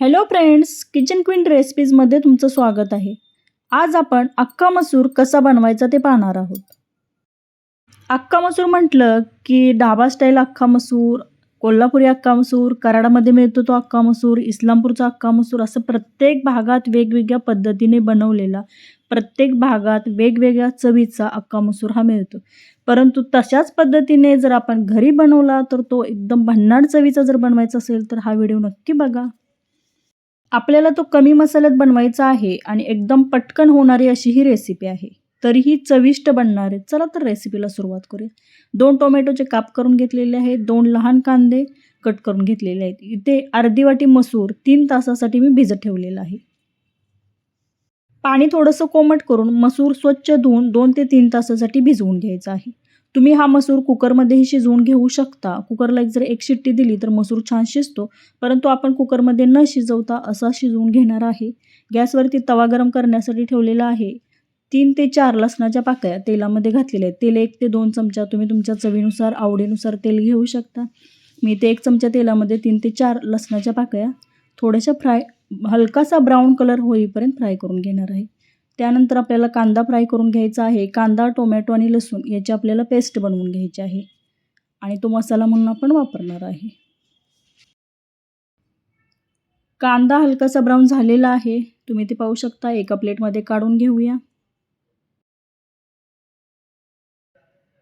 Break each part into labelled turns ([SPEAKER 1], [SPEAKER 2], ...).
[SPEAKER 1] Hello friends kitchen queen रेसिपीजमध्ये तुमचं स्वागत आहे. आज आपण अख्खा मसूर कसा बनवायचा ते पाहणार आहोत. अख्खा मसूर म्हटलं की डाबा स्टाईल अख्खा मसूर कोल्हापुरी अख्खा मसूर कराडामध्ये मिळतो तो अख्खा मसूर इस्लामपूरचा अख्खा मसूर असं प्रत्येक भागात वेगवेगळ्या पद्धतीने बनवलेला प्रत्येक भागात वेगवेगळ्या चवीचा अख्खा मसूर हा मिळतो. परंतु तशाच पद्धतीने जर आपण घरी बनवला तर तो एकदम भन्नाट चवीचा जर बनवायचा असेल तर हा व्हिडिओ नक्की बघा. आपल्याला तो कमी मसाल्यात बनवायचा आहे आणि एकदम पटकन होणारी अशी ही रेसिपी आहे. तरीही चविष्ट बनणार आहे. चला तर रेसिपीला सुरुवात करूया. दोन टोमॅटोचे काप करून घेतलेले आहेत. दोन लहान कांदे कट करून घेतलेले आहेत. इथे अर्धी वाटी मसूर तीन तासासाठी मी भिजत ठेवलेला आहे. पाणी थोडंसं कोमट करून मसूर स्वच्छ धुवून दोन ते तीन तासासाठी भिजवून घ्यायचं आहे. तुम्ही हा मसूर कुकरमध्येही शिजवून घेऊ शकता. कुकरला एक जर एक शिट्टी दिली तर मसूर छान शिजतो. परंतु आपण कुकरमध्ये न शिजवता असा शिजवून घेणार आहे. गॅसवरती तवा गरम करण्यासाठी ठेवलेला आहे. तीन ते चार लसणाच्या पाकळ्या तेलामध्ये घातलेल्या आहेत. तेल एक ते दोन चमचा. तुम्ही तुमच्या चवीनुसार आवडीनुसार तेल घेऊ शकता. मी ते एक चमचा तेलामध्ये तीन ते चार लसणाच्या पाकळ्या थोड्याशा फ्राय हलकासा ब्राऊन कलर होईपर्यंत फ्राय करून घेणार आहे. त्यानंतर आपल्याला कांदा फ्राय करून घ्यायचा आहे. कांदा टोमॅटो आणि लसूण याची आपल्याला पेस्ट बनवून घ्यायची आहे. आणि तो मसाला म्हणून आपण वापरणार आहे. कांदा हलकासा ब्राऊन झालेला आहे. तुम्ही ते पाहू शकता. एका प्लेटमध्ये काढून घेऊया.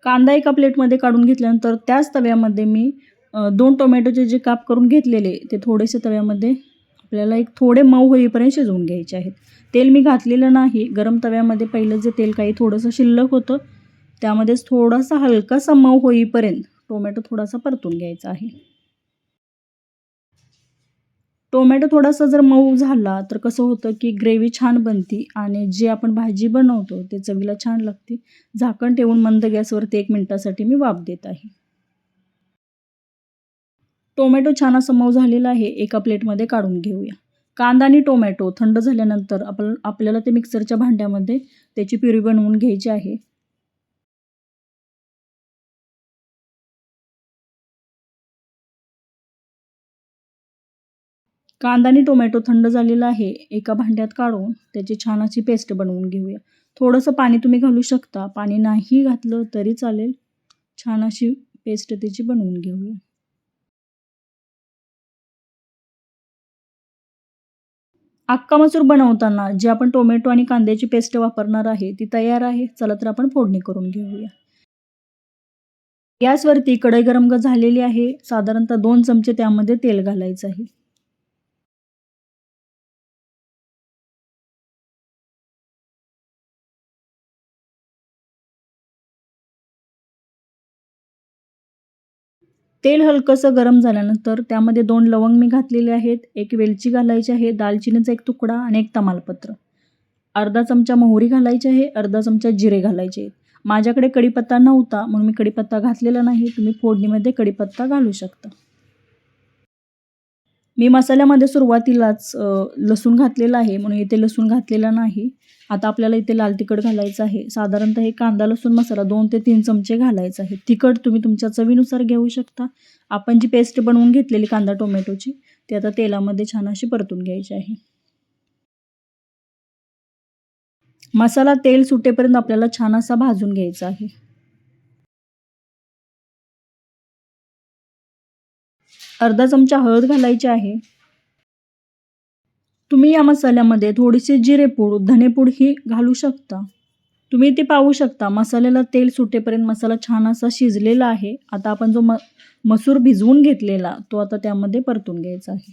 [SPEAKER 1] कांदा एका प्लेटमध्ये काढून घेतल्यानंतर त्याच तव्यामध्ये मी दोन टोमॅटोचे जे काप करून घेतलेले ते थोडेसे तव्यामध्ये आपल्याला एक थोडे मऊ होईपर्यंत शिजवून घ्यायचे आहेत. तेल मी घातलेलं नाही. गरम तव्यामध्ये पहिलं जे तेल काही थोडंसं शिल्लक होतं त्यामध्येच थोडासा हलकासा मऊ होईपर्यंत टोमॅटो थोडासा परतून घ्यायचा आहे. टोमॅटो थोडासा जर मऊ झाला तर कसं होतं की ग्रेव्ही छान बनती आणि जे आपण भाजी बनवतो ते चवीला छान लागते. झाकण ठेवून मंद गॅसवरती एक मिनटासाठी मी वाफ देत आहे. टोमॅटो छान असा मऊ झालेला आहे एका प्लेटमध्ये काढून घेऊया. कांदा आणि टोमॅटो थंड झाल्यानंतर आपण आपल्याला ते मिक्सरच्या भांड्यामध्ये त्याची प्युरी बनवून घ्यायची आहे. कांदा आणि टोमॅटो थंड झालेला आहे एका भांड्यात काढून त्याची छान अशी पेस्ट बनवून घेऊया. थोडंसं पाणी तुम्ही घालू शकता पाणी नाही घातलं तरी चालेल. छान अशी पेस्ट त्याची बनवून घेऊया. अक्का मसूर बनवताना जे आपण टोमॅटो आणि कांद्याची पेस्ट वापरणार आहे ती तयार आहे. चला तर आपण फोडणी करून घेऊया. गॅसवरती कढई गरम झालेली आहे. साधारणतः दोन चमचे त्यामध्ये तेल घालायचं आहे. तेल हलकंसं गरम झाल्यानंतर त्यामध्ये दोन लवंग मी घातलेले आहेत एक वेलची घालायची आहे दालचिनीचा एक तुकडा आणि एक तमालपत्र. अर्धा चमचा मोहरी घालायची आहे अर्धा चमचा जिरे घालायचे आहेत. माझ्याकडे कढीपत्ता नव्हता म्हणून मी कढीपत्ता घातलेला नाही तुम्ही फोडणीमध्ये कढीपत्ता घालू शकता. मी मसाल्यामध्ये सुरुवातीलाच लसूण घातलेला आहे म्हणून इथे लसूण घातलेला नाही. आता आपल्याला इथे लाल तिखट घालायचं आहे. साधारणतः हे कांदा लसूण मसाला दोन ते तीन चमचे घालायचं आहे. तिखट तुम्ही तुमच्या चवीनुसार घेऊ शकता. आपण जी पेस्ट बनवून घेतलेली कांदा टोमॅटोची ती आता तेलामध्ये छान अशी परतून घ्यायची आहे. मसाला तेल सुटेपर्यंत आपल्याला छान असा भाजून घ्यायचा आहे. अर्धा चमचा हळद घालायची आहे. तुम्ही या मसाल्यामध्ये थोडीशी जिरेपूड धनेपूड ही घालू शकता. तुम्ही ते पाहू शकता मसाल्याला तेल सुटेपर्यंत मसाला छान असा शिजलेला आहे. आता आपण जो म मसूर भिजवून घेतलेला तो आता त्यामध्ये परतून घ्यायचा आहे.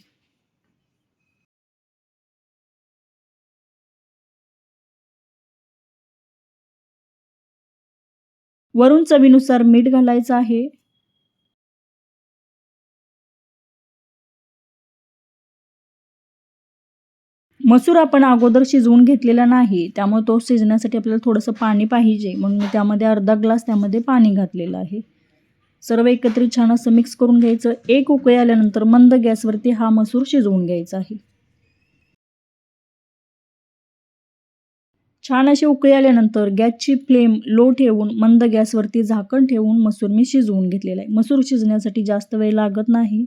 [SPEAKER 1] वरून चवीनुसार मीठ घालायचं आहे. मसूर आपण अगोदर शिजवून घेतलेला नाही त्यामुळे तो शिजण्यासाठी आपल्याला थोडंसं पाणी पाहिजे. म्हणून मी त्यामध्ये अर्धा ग्लास त्यामध्ये पाणी घातलेलं आहे. सर्व एकत्रित छान असं मिक्स करून घ्यायचं. एक उकळी आल्यानंतर मंद गॅसवरती हा मसूर शिजवून घ्यायचा आहे. छान अशी उकळी आल्यानंतर गॅसची फ्लेम लो ठेवून मंद गॅसवरती झाकण ठेवून मसूर मी शिजवून घेतलेला आहे. मसूर शिजण्यासाठी जास्त वेळ लागत नाही.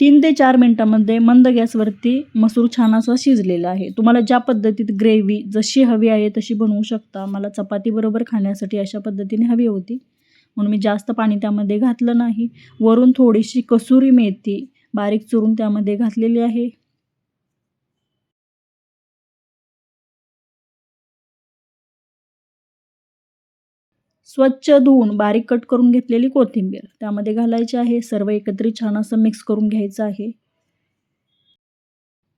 [SPEAKER 1] तीन ते चार मिनटामध्ये मंद गॅसवरती मसूर छान असा शिजलेला आहे. तुम्हाला ज्या पद्धतीत ग्रेव्ही जशी हवी आहे तशी बनवू शकता. मला चपातीबरोबर खाण्यासाठी अशा पद्धतीने हवी होती. म्हणून मी जास्त पाणी त्यामध्ये घातलं नाही. वरून थोडीशी कसुरी मेथी बारीक चुरून त्यामध्ये घातलेली आहे. स्वच्छ धुवून बारीक कट करून घेतलेली कोथिंबीर. त्यामध्ये घालायची आहे सर्व एकत्रित छान असं मिक्स करून घ्यायचं आहे.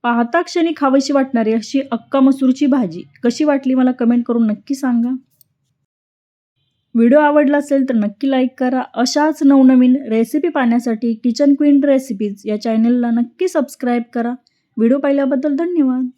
[SPEAKER 1] पाहता क्षणी खावीशी वाटणारी अशी अक्का मसूरची भाजी कशी वाटली मला कमेंट करून नक्की सांगा. व्हिडिओ आवडला असेल तर नक्की लाईक करा. अशाच नवनवीन रेसिपी पाहण्यासाठी किचन क्वीन रेसिपीज या चॅनलला नक्की सबस्क्राईब करा. व्हिडिओ पाहिल्याबद्दल धन्यवाद.